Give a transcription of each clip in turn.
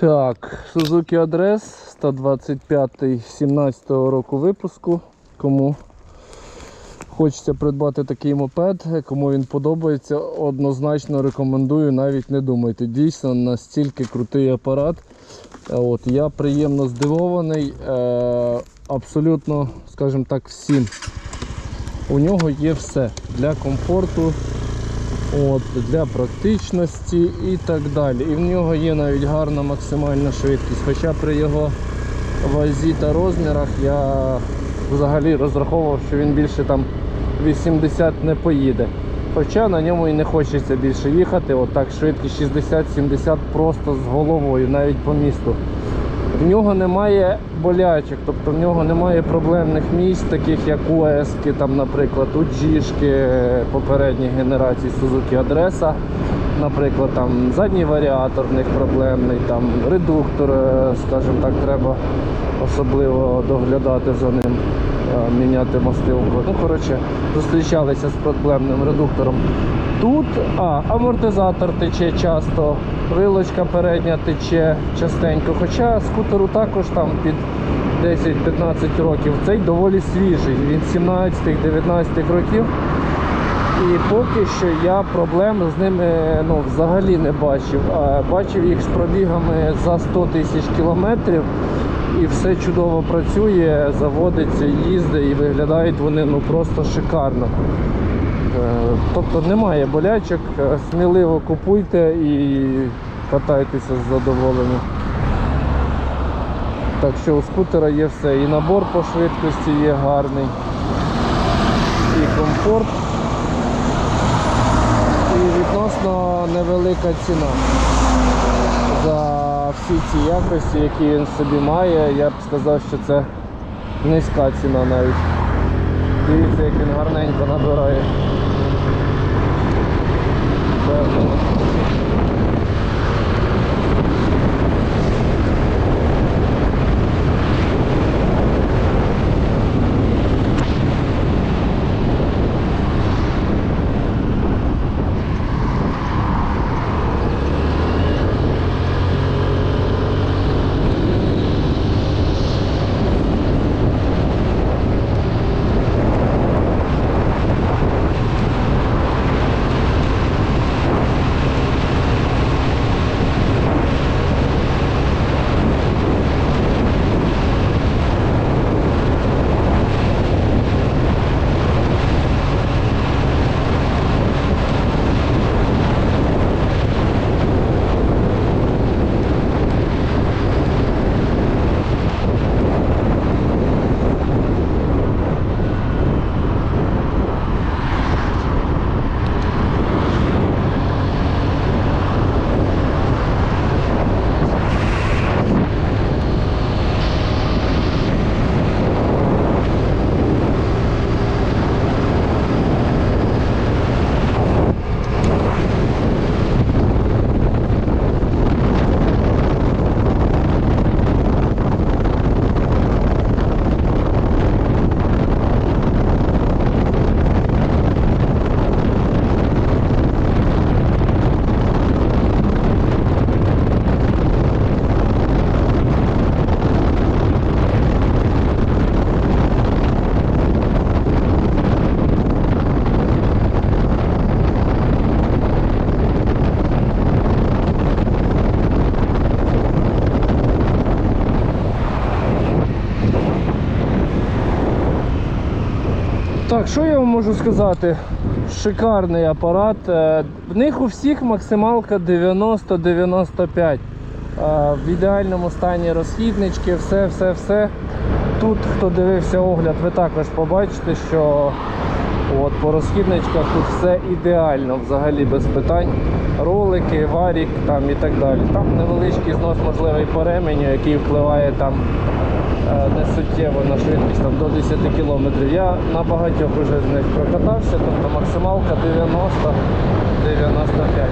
Так, Suzuki Address 125 17 року випуску. Кому хочеться придбати такий мопед, кому він подобається, однозначно рекомендую, навіть не думайте. Дійсно настільки крутий апарат. Е, От, я приємно здивований. Е, абсолютно, скажімо так, всім. У нього є все для комфорту, От, для практичності і так далі. І в нього є навіть гарна максимальна швидкість. Хоча при його вазі та розмірах я взагалі розраховував, що він більше там 80 не поїде. Хоча на ньому і не хочеться більше їхати. Отак швидкість 60-70 просто з головою, навіть по місту. В нього немає болячок, тобто в нього немає проблемних місць, таких як у Ески, там, наприклад, у Джішки попередніх генерацій Suzuki Адреса. Наприклад, там задній варіатор в них проблемний, там редуктор, е, скажімо так, треба особливо доглядати за ним, е, міняти мастилку. Ну, коротше, зустрічалися з проблемним редуктором. Тут а, амортизатор тече часто, вилочка передня тече частенько. Хоча скутеру також там під 10-15 років. Цей доволі свіжий, він 17-19 років. І поки що я проблем з ними ну, взагалі не бачив. А Бачив їх з пробігами за 100 тисяч кілометрів. І все чудово працює, заводиться, їздить і виглядають вони ну, просто шикарно. Е, Тобто немає болячок, е, сміливо купуйте і катайтеся з задоволенням. Так що у скутера є все. І набор по швидкості є гарний, і комфорт, і відносно невелика ціна. За всі ці якості, які він собі має, я б сказав, що це низька ціна навіть. Дивіться, як він гарненько набирає. Впевнено. Що я вам можу сказати? Шикарний апарат. Е, В них у всіх максималка 90-95. Е, В ідеальному стані розхіднички, все, все, все. Тут, хто дивився огляд, ви також побачите, що от, по розхідничках тут все ідеально, взагалі без питань. Ролики, варік там і так далі. Там невеличкий знос можливий по ременю, який впливає там е, не суттєво на швидкість там, до 10 км. Я на багатьох вже з них прокатався, тобто максималка 90-95.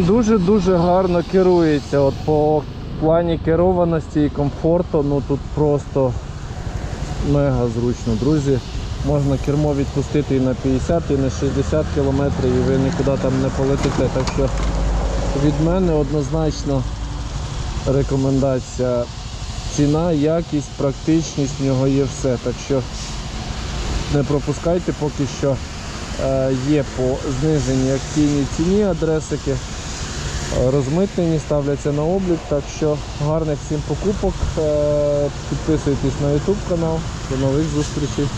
Він дуже-дуже гарно керується. От по плані керованості і комфорту, ну тут просто мега зручно, друзі. Можна кермо відпустити і на 50, і на 60 км, і ви нікуди там не полетите. Так що від мене однозначно рекомендація. Ціна, якість, практичність, в нього є все. Так що не пропускайте поки що е, є по зниженій акційній ціні адресики. Розмитнені, ставляться на облік, так що гарних всім покупок. Е, Підписуйтесь на YouTube канал. До нових зустрічей.